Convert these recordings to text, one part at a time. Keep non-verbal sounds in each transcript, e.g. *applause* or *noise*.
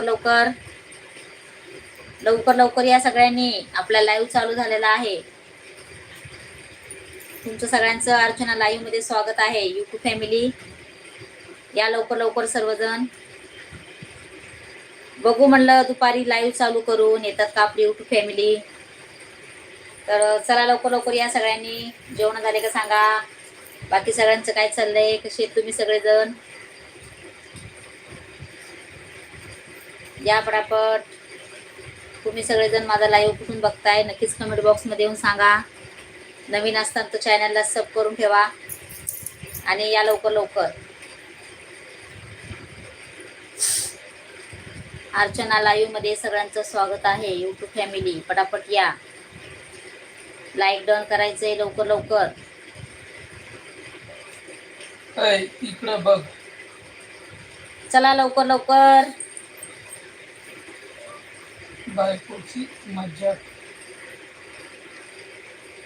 लवकर लवकर. लवकर लवकर या सगळ्यांनी. आपला लाईव्ह चालू झालेला आहे. तुमचं सगळ्यांचं अर्चना लाईव्हमध्ये स्वागत आहे. युट्यूब फॅमिली या लवकर लवकर सर्वजण. बघू म्हणलं दुपारी लाईव्ह चालू करून येतात का आपली युट्यूब फॅमिली तर चला लवकर लवकर या सगळ्यांनी. जेवण झाले का सांगा. बाकी सगळ्यांचं काय चाललंय? कसे तुम्ही सगळेजण? या पटापट. तुम्ही सगळेजण माझा लाईव्ह कुठून बघताय नक्कीच कमेंट बॉक्समध्ये येऊन सांगा. नवीन असताना तर चॅनलला सब करून ठेवा. आणि या लवकर लवकर. अर्चना लाईव्हमध्ये सगळ्यांचं स्वागत आहे. युट्यूब फॅमिली पटापट या. लाईक डन करायचंय लवकर लवकर. इकडं बघ. चला लवकर लवकर. बायकोची मज्जा.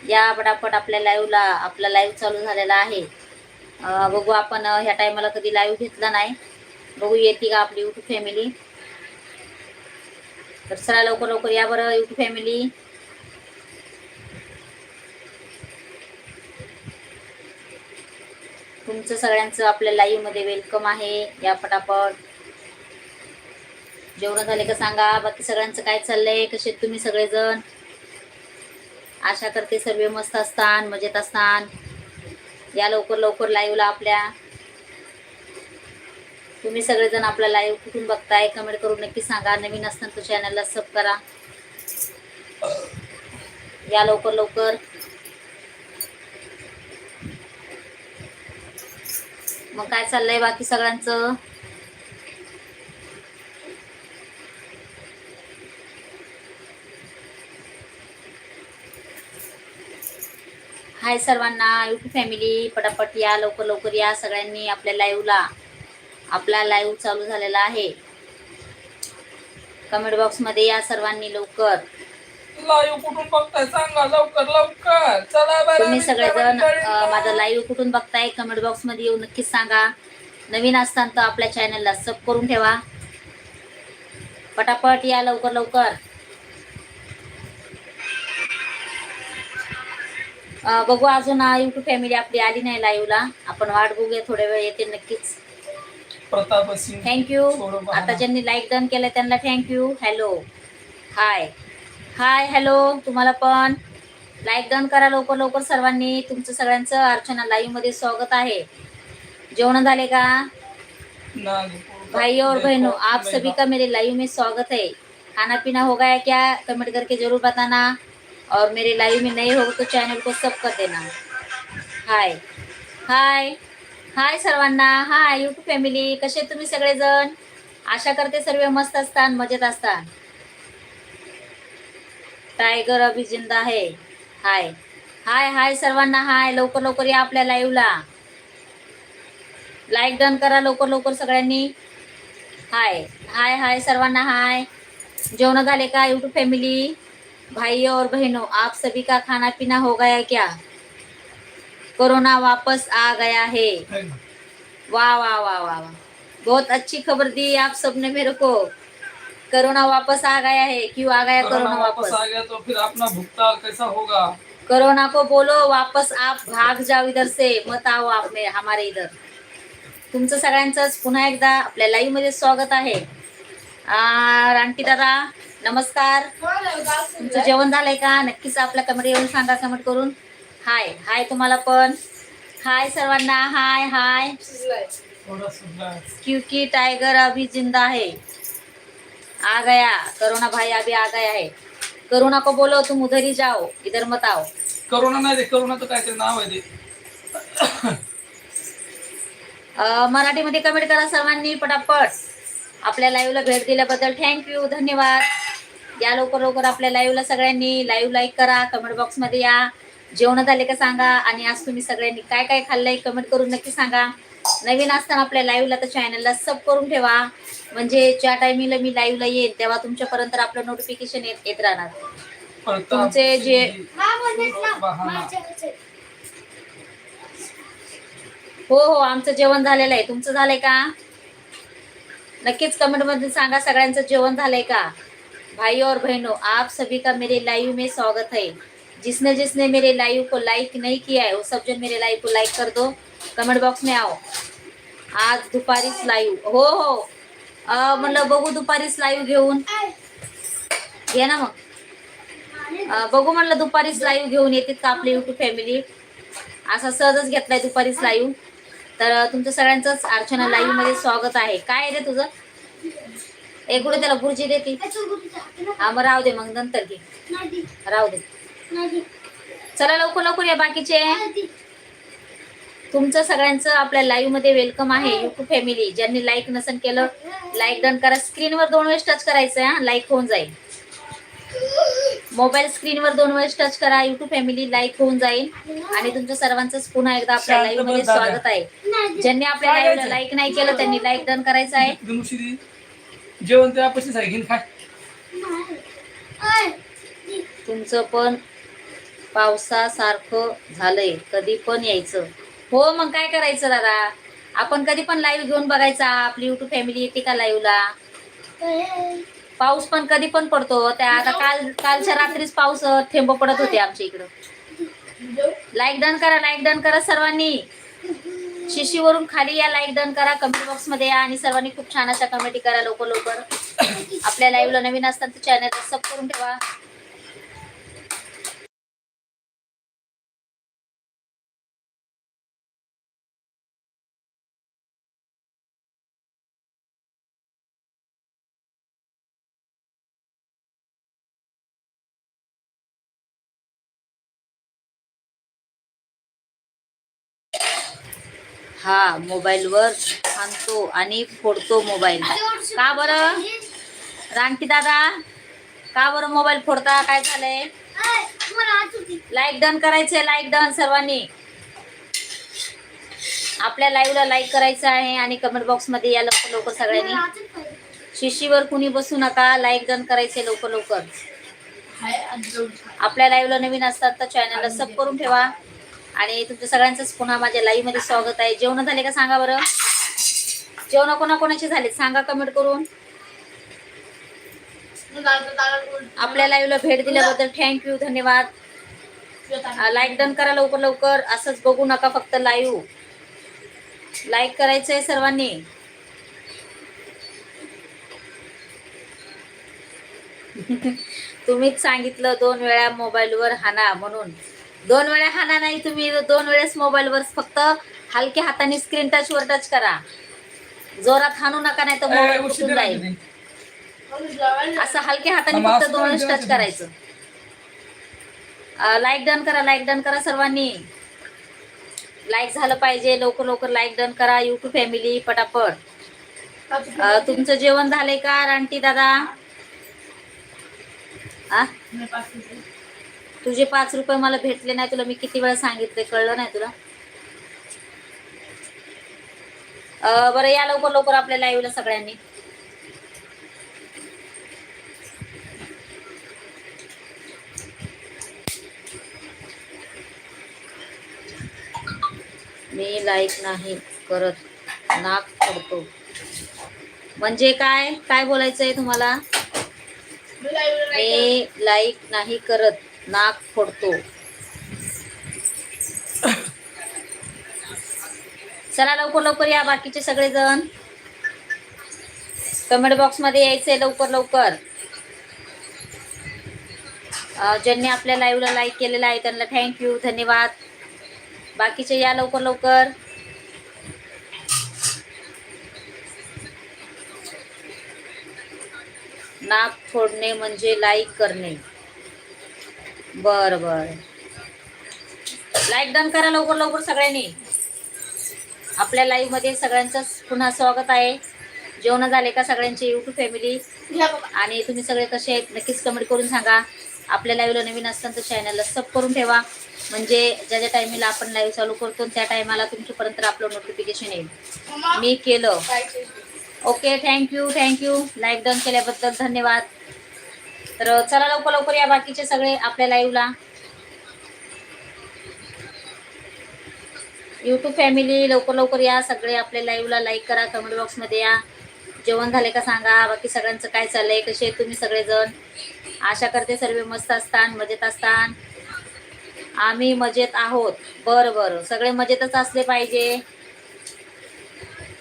या पटापट आपल्या लाईव्हला आपला लाईव्ह चालू झालेला आहे. बघू आपण ह्या टायमाला कधी लाईव्ह घेतला नाही. बघू येते का आपली युट्यूब फॅमिली तर चला लवकर लवकर या बरं युट्यूब फॅमिली तुमचं सगळ्यांचं आपल्या लाईव्हमध्ये वेलकम आहे. या पटापट. जेवण झाले का सांगा बाकी सगळ्यांचं काय चाललंय कसे तुम्ही सगळेजण? आशा करते सर्व मस्त असतान मजेत असतान. या लवकर लवकर लाईव्हला आपल्या. तुम्ही सगळेजण आपला लाईव्ह कुठून बघताय कमेंट करून नक्की सांगा. नवीन असताना तो चॅनलला सब करा. या लवकर लवकर. मग काय चाललंय बाकी सगळ्यांचं? हाय सर्वांना युट्यूब फॅमिली पटापट या लवकर लवकर या सगळ्यांनी आपल्या लाईव्हला आपला लाईव्ह चालू झालेला आहे. कमेंट बॉक्समध्ये या सर्वांनी लवकर. लाईव्ह कुठून बघताय? सांगा लवकर लवकर. चला बरं तुम्ही सगळेजण. अं, माझा लाईव्ह कुठून बघताय? कमेंट बॉक्समध्ये येऊन नक्कीच सांगा. नवीन असताना तर आपल्या चॅनलला सब करून ठेवा. पटापट या लवकर लवकर. बघू अजून युट्यूब फॅमिली आपली आली नाही लाईव्हला आपण वाट बघूया थोड्या वेळ येते नक्कीच. Pratap thank you. आता ज्यांनी लाईक डन केलं त्यांना thank you hello hi hi hello तुम्हाला पण. लाईक डन करा लवकर लवकर सर्वांनी. तुमचं सगळ्यांचं अर्चना लाईव्हमध्ये स्वागत आहे. जेवण झाले का? भाई और बहनों आप सभी का मेरे लाइव में स्वागत है? खाना पीना हो गया क्या? कमेंट करके जरूर बताना. और मेरे लाइव में नए हो तो चॅनल को सब कर देना। हाय हाय हाय सर्वांना. हाय यूट्यूब फॅमिली कसे तुम्ही सगळेजण? आशा करते सर्व मस्त असतात मजेत असतात. टायगर अभिजिंदा आहे. हाय हाय हाय सर्वांना. हाय लवकर लवकर या आपल्या लाईव्हला लाईक डन करा लवकर लवकर सगळ्यांनी. हाय हाय हाय सर्वांना. हाय जेवण झाले का यूट्यूब फॅमिली भाई और बहनों आप सभी का खाना पीना हो गया क्या? कोरोना वापस आ गया है? वाह वाह वाह वाह वाह। बहुत अच्छी खबर दी आप सबने मेरे को। कोरोना वापस आ गया है। क्यों आ गया कोरोना वापस आ गया तो फिर अपना भुगतान कैसा होगा? कोरोना को बोलो वापस आप भाग जाओ इधर से। मत आओ आप में हमारे इधर। तुमचं सगळ्यांचंच पुन्हा एकदा आपल्या लाईव्हमध्ये स्वागत आहे. आ, रानटी दादा नमस्कार. तुमचं जेवण झालंय का? नक्कीच आपल्या कमेंट येऊन सांगा कमेंट करून. हाय हाय तुम्हाला पण. हाय सर्वांना हाय हाय. थोड़ा सुधरा क्योंकि टाइगर अभी जिंदा है आ गया. करोना भाई अभी आ गया है करोना को बोलो तुम उधर ही जाओ इधर मत आओ. करोना नाही रे करोना तर काहीतरी नाव आहे ते. अ, मराठीमध्ये कमेंट करा सर्वांनी पटापट. आपल्या लाईव्हला भेट दिल्याबद्दल थँक्यू धन्यवाद. या लवकर लवकर आपल्या लाईव्हला सगळ्यांनी लाईव्ह लाईक करा कमेंट बॉक्समध्ये या. जेवण झाले का सांगा. आणि आज तुम्ही सगळ्यांनी काय काय खाल्लंय कमेंट करून नक्की सांगा. नवीन असताना आपल्या लाईव्हला तर चॅनलला सब करून ठेवा. म्हणजे ज्या टायमिंगला मी लाईव्हला येईल तेव्हा तुमच्यापर्यंत आपलं नोटिफिकेशन येत येत राहणार. तुमचे जे- बहाना हो हो आमचं जेवण झालेलं आहे. तुमचं झालंय का? नक्कीच कमेंटमध्ये सांगा सगळ्यांचं जेवण झालंय का? भाई और बहनों आप सभी का मेरे लाइव में स्वागत है। जिसने जिसने मेरे लाइव को लाइक नहीं किया है वो सब जन मेरे लाइव को लाइक कर दो। कमेंट बॉक्स में आओ। आज दुपारीच लाईव्ह हो हो। अं, म्हणलं बघू दुपारीच लाईव्ह घेऊन। घे ना मग। बघू म्हणलं दुपारीच लाईव्ह घेऊन येतात का आपली युट्यूब फॅमिली असा सहजच घेतलाय दुपारीच लाईव्ह तर तुमचं सगळ्यांचंच अर्चना लाईव्हमध्ये स्वागत आहे. काय आहे रे तुझं? एक कुठे त्याला बुर्जी देते हा मग राहू दे मग नंतर घे. राहू दे. चला लवकर लवकर या बाकीचे. तुमचं सगळ्यांचं आपल्या लाईव्हमध्ये वेलकम आहे. युट्यूब फॅमिली ज्यांनी लाईक नसन केलं लाईक डन करा. स्क्रीनवर दोन वेळेस टच करायचं आहे हा. लाईक होऊन जाईल. मोबाईल स्क्रीनवर दोन वेळेस टच करा. युट्यूब फॅमिली लाईक होऊन जाईल. आणि तुमच्या सर्वांचंच पुन्हा एकदा आपल्या लाईव्हमध्ये. स्वागत आहे. ज्यांनी आपल्या लाईव्हला लाईक नाही केलं त्यांनी लाईक डन करायचं आहे. जेवण त्या पशीच आहे घेऊन खा तुमचं पण पावसासारखं झालंय. कधी पण यायचं. हो मग काय करायचं दादा? आपण कधी पण लाईव्ह घेऊन बघायचा. आपली युट्यूब फॅमिली येते का लाईव्हला पाऊस पण कधी पण पडतो. त्या आता काल कालच्या रात्रीच पाऊस थेंब पडत होते आमच्या इकडं. लाईक डन करा लाईक डन करा सर्वांनी. शिशीवरून खाली या लाईक डन करा कमेंट बॉक्समध्ये या आणि सर्वांनी खूप छान अशा कमेंटी करा लवकर लवकर. आपल्या लाईव्हला नवीन असतात तर चॅनल सब करून ठेवा. हा मोबाईलवर आणतो आणि फोडतो मोबाईल. का बरं? रानटी दादा का बरं मोबाईल फोडता? काय झालंय? लाईक डन करायचंय लाईक डन सर्वांनी. आपल्या लाईव्हला लाईक करायचं आहे आणि कमेंट बॉक्समध्ये या लवकर लवकर सगळ्यांनी. शिशीवर कुणी बसू नका लाईक डन करायचे लवकर लवकर. आपल्या लाईव्हला नवीन असतात तर चॅनलला सब करून ठेवा. आणि तुमच्या सगळ्यांचंच पुन्हा माझ्या लाईव्हमध्ये स्वागत आहे. जेवण झाले का सांगा बरं? जेवण कोणाकोणाचे झाले सांगा कमेंट करून. आपल्या लाईव्हला भेट दिल्याबद्दल थँक्यू धन्यवाद. लाईक डन करा लवकर लवकर. असंच बघू नका फक्त लाईव्ह लाईक करायचं आहे सर्वांनी. *laughs* तुम्हीच सांगितलं दोन वेळा मोबाईलवर हाना म्हणून. दोन वेळा हाना नाही तुम्ही दोन वेळेस मोबाईलवर फक्त हलक्या हाताने स्क्रीन टच वर टच करा. जोरात हाणू नका नाही तर मोबाईल दे जाईल. असं हलक्या हाताने फक्त दोन वेळेस टच करायचं? लाईक डन करा लाईक डन करा सर्वांनी. लाईक झालं पाहिजे लवकर लवकर लाईक डन करा युट्यूब फॅमिली पटापट. तुमचं जेवण झालंय का रानटी दादा? आ तुझे पाच रुपये मला भेटले नाही तुला मी किती वेळा सांगितले कळलं नाही तुला? बरं या लवकर लवकर आपल्या लाईव्हला सगळ्यांनी. मी लाईक नाही करत नाक फोडतो. म्हणजे काय? काय बोलायचंय तुम्हाला? मी लाईक नाही करत. नाक फोडतो. चला लवकर लवकर या बाकीचे सगळेजण. कमेंट बॉक्समध्ये यायचंय लवकर लवकर. ज्यांनी आपल्या लाईव्हला लाईक केलेलं आहे त्यांना थँक्यू धन्यवाद. बाकीचे या लवकर लवकर. नाक फोडणे म्हणजे लाईक करणे. बर बर. लाईक डन करा लवकर लवकर सगळ्यांनी. आपल्या लाईव्हमध्ये सगळ्यांचंच पुन्हा स्वागत आहे. जेवण झाले का सगळ्यांचे युट्यूब फॅमिली आणि तुम्ही सगळे कसे आहेत नक्कीच कमेंट करून सांगा. आपल्या लाईव्हला नवीन असताना तर चॅनलला सब करून ठेवा. म्हणजे ज्या ज्या टायमिंगला आपण लाईव्ह चालू करतो त्या टायमाला तुमच्यापर्यंत आपलं नोटिफिकेशन येईल. मी केलं. Okay thank you thank you like done केल्याबद्दल धन्यवाद. तर चला लवकर लवकर या बाकीचे सगळे आपल्या लाईव्हला यूट्यूब फॅमिली लवकर लवकर या सगळे आपल्या लाईव्हला लाईक करा कमेंट बॉक्समध्ये या. जेवण झाले का सांगा. बाकी सगळ्यांचं काय चाललंय कसे आहेत तुम्ही सगळेजण? आशा करते सर्व मस्त असतान मजेत असतान. आम्ही मजेत आहोत. बरं बरं. सगळे मजेतच असले पाहिजे.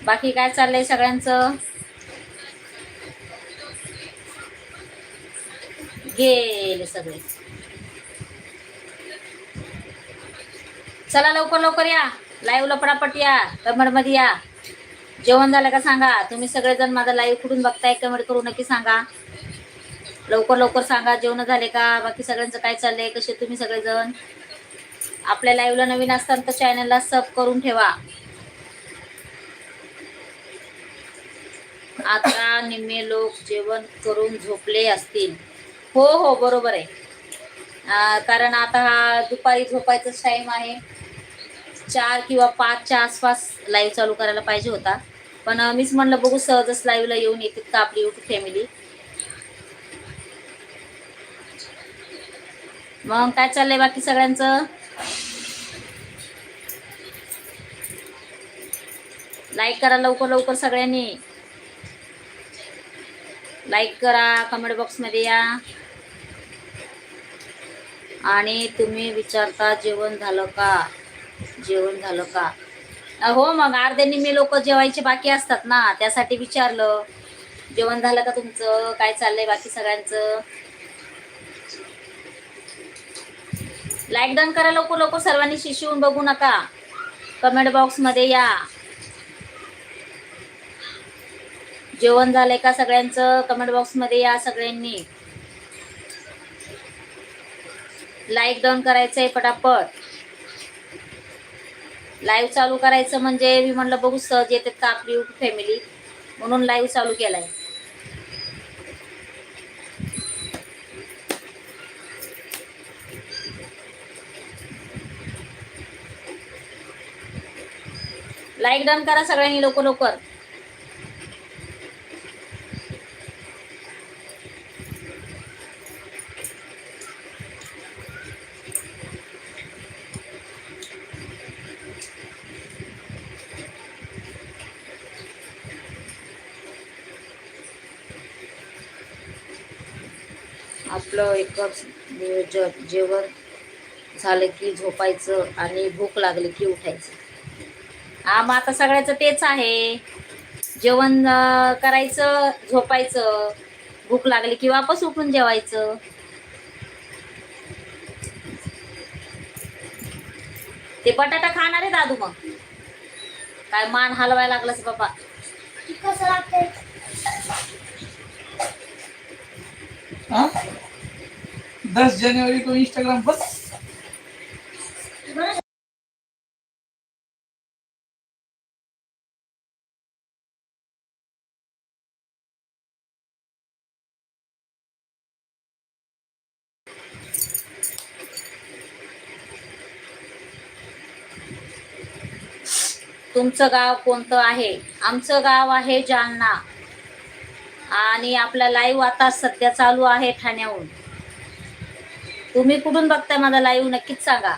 बाकी काय चाललंय सगळ्यांचं? गेले सगळे. चला लवकर लवकर या. लाईव्हला पटापट या. कमेंटमध्ये या. जेवण झालं का सांगा. तुम्ही सगळेजण माझा लाईव्ह कुठून बघताय कमेंट करू नक्की सांगा. लवकर लवकर सांगा. जेवण झाले का? बाकी सगळ्यांचं काय चाललंय? कसे तुम्ही सगळेजण? आपल्या लाईव्हला नवीन असताना तर चॅनलला सब करून ठेवा. आता निम्मे लोक जेवण करून झोपले असतील. हो हो बरोबर आहे. कारण आता हा दुपारी झोपायचाच टाईम आहे. चार किंवा पाचच्या आसपास लाईव्ह चालू करायला पाहिजे होता. पण मीच म्हणलं बघू सहजच लाईव्हला येऊन येते का आपली युट्यूब फॅमिली मग काय चाललंय बाकी सगळ्यांचं? लाईक करा लवकर लवकर सगळ्यांनी. लाईक करा कमेंट बॉक्समध्ये या. आणि तुम्ही विचारता जेवण झालं का? जेवण झालं का? हो मग अर्ध्यानी मी लोक जेवायचे बाकी असतात ना त्यासाठी विचारलं. जेवण झालं का तुमचं? काय चाललंय बाकी सगळ्यांचं? लाईक डन करा लवकर लवकर. सर्वांनी शिशून बघू नका. कमेंट बॉक्समध्ये या. जेवण झालंय का सगळ्यांचं? कमेंट बॉक्समध्ये या सगळ्यांनी. लाईक डाऊन करायचंय पटापट लाईव्ह चालू करायचं म्हणजे मी म्हणलं बघू सहज येतात का आपली फॅमिली म्हणून लाईव्ह चालू केलाय. लाईक डाऊन करा सगळ्यांनी लवकर लवकर. आपलं एकच नियोजन जेवण झालं की झोपायचं आणि भूक लागली की उठायचं. हा मग आता सगळ्याचं तेच आहे. जेवण करायचं झोपायचं भूक लागली की वापस उठून जेवायचं. ते बटाटा खाणार आहे दादू मग. काय मान हलवायला लागलास बाबा. कसं लागतंय हाँ? दस जनवरी को इंस्टाग्राम पर. तुमचं गाव कोणतं आहे? आमचं गाव आहे जालना. आणि आपला लाईव्ह आता सध्या चालू आहे ठाण्याहून. तुम्ही कुठून बघताय माझा लाईव्ह नक्कीच सांगा.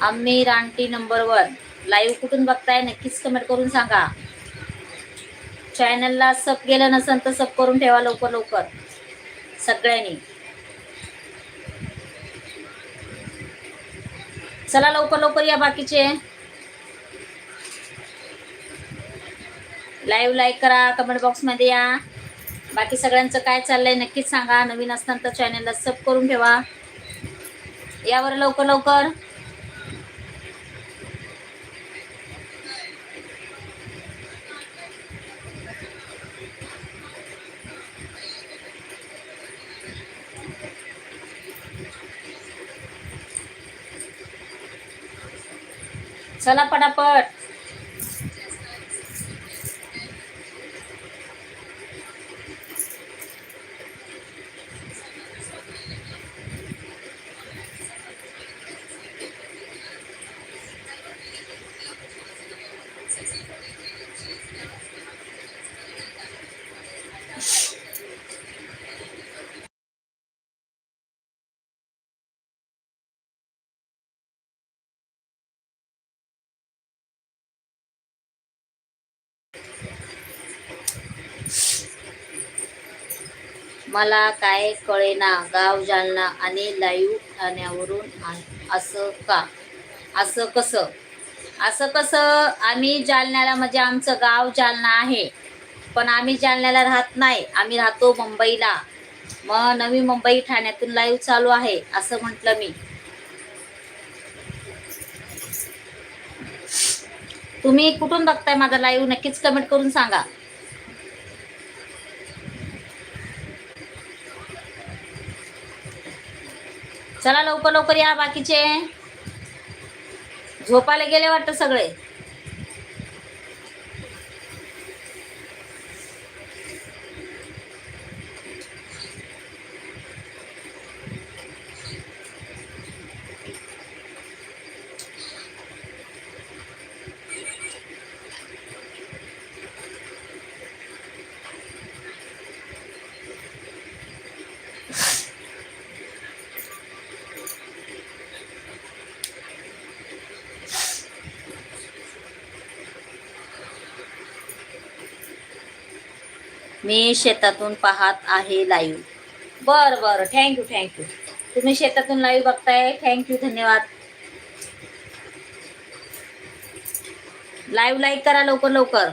आम्ही रानटी नंबर वन लाईव्ह कुठून बघताय? नक्कीच कमेंट करून सांगा. चॅनलला सब केलं नसेल तर सब करून ठेवा लवकर लवकर. सगळ्यांनी. चला लवकर लवकर या बाकीचे. लाईव्ह लाईक करा कमेंट बॉक्समध्ये या. बाकी सगळ्यांचं काय चाललंय नक्कीच सांगा. नवीन असताना तर चॅनलला सब करून ठेवा. यावर लवकर लवकर. चला पटापट. मला काय कळेना गाव जालना आणि लाईव्ह ठाण्यावरून असं का? असं कसं? असं कसं? आम्ही जालन्याला म्हणजे आमचं गाव जालना आहे. पण आम्ही जालन्याला राहत नाही. आम्ही राहतो मुंबईला. मग नवी मुंबई ठाण्यातून लाईव्ह चालू आहे असं म्हटलं मी. तुम्ही कुठून बघताय माझा लाईव्ह? नक्कीच कमेंट करून सांगा. चला लवकर लवकर या बाकीचे. झोपायला गेले वाटतं सगळे. मी शेतातून पाहत आहे लाईव्ह बरं बरं. थँक्यू थँक्यू तुम्ही शेतातून लाईव्ह बघताय. थँक्यू धन्यवाद. लाईव्ह लाईक करा लवकर लवकर.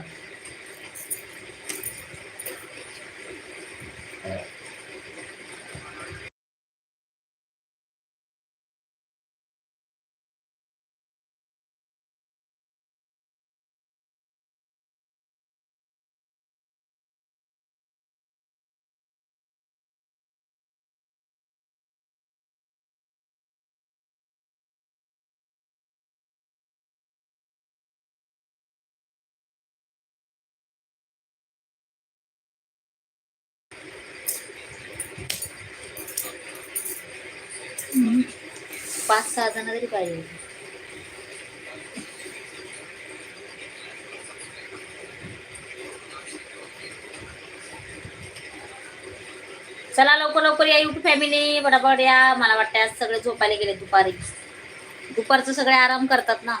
पाच सहा जण तरी पाहिजे चला लवकर लवकर या युट्यूब फॅमिली बडाबड या. मला वाटतं आज सगळे झोपायला गेले दुपारी. दुपारचं सगळे आराम करतात ना.